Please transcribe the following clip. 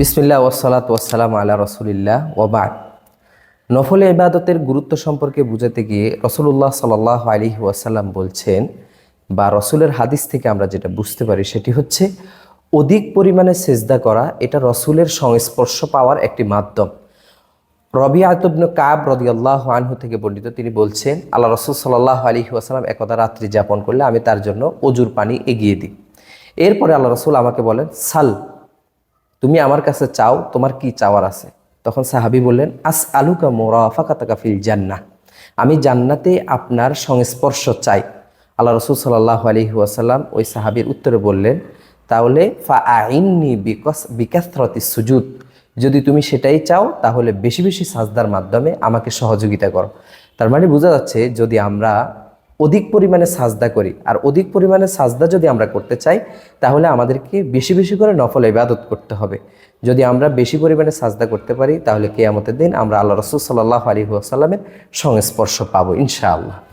বিসমিল্লা ওসালাত ওয়াসালাম আল্লাহ রসুলিল্লাহ ওবাদ নফল ইবাদতের গুরুত্ব সম্পর্কে বুঝাতে গিয়ে রসুল্লাহ সাল্লাহ আলী ওয়াসাল্লাম বলছেন, বা রসুলের হাদিস থেকে আমরা যেটা বুঝতে পারি সেটি হচ্ছে, অধিক পরিমাণে সেজদা করা এটা রসুলের সংস্পর্শ পাওয়ার একটি মাধ্যম। রবি আতবন কাব রদি আল্লাহ আনহু থেকে বর্ণিত তিনি বলছেন, আল্লাহ রসুল সাল্লাহ আলী ওয়াসাল্লাম একদা রাত্রি যাপন করলে আমি তার জন্য অজুর পানি এগিয়ে দিই। এরপরে আল্লাহ রসুল আমাকে বলেন, সাল তুমি আমার কাছে চাও, তোমার কি চাওয়ার আছে? তখন সাহাবি বললেন আস আলুকা মোরাফাকাতাকা ফিল জান্না আমি জান্নাতে আপনার সংস্পর্শ চাই। আল্লাহ রসুল সাল্লাহ আলী ওয়াসাল্লাম ওই সাহাবির উত্তরে বললেন, তাহলে ফা আইননি বিকাস, বিকাসরতি সুজুদ। যদি তুমি সেটাই চাও, তাহলে বেশি বেশি সাজদার মাধ্যমে আমাকে সহযোগিতা করো। তার মানে বোঝা যাচ্ছে যদি আমরা অধিক পরিমাণে সাজদা করি। আর অধিক পরিমাণে সাজদা যদি আমরা করতে চাই, তাহলে আমাদেরকে বেশি বেশি করে নফল ইবাদত করতে হবে। যদি আমরা বেশি পরিমাণে সাজদা করতে পারি, তাহলে কেয়ামতের দিন আমরা আল্লাহ রসুল সাল্লাহ আলী আসাল্লামের সংস্পর্শ পাবো, ইনশাআল্লাহ।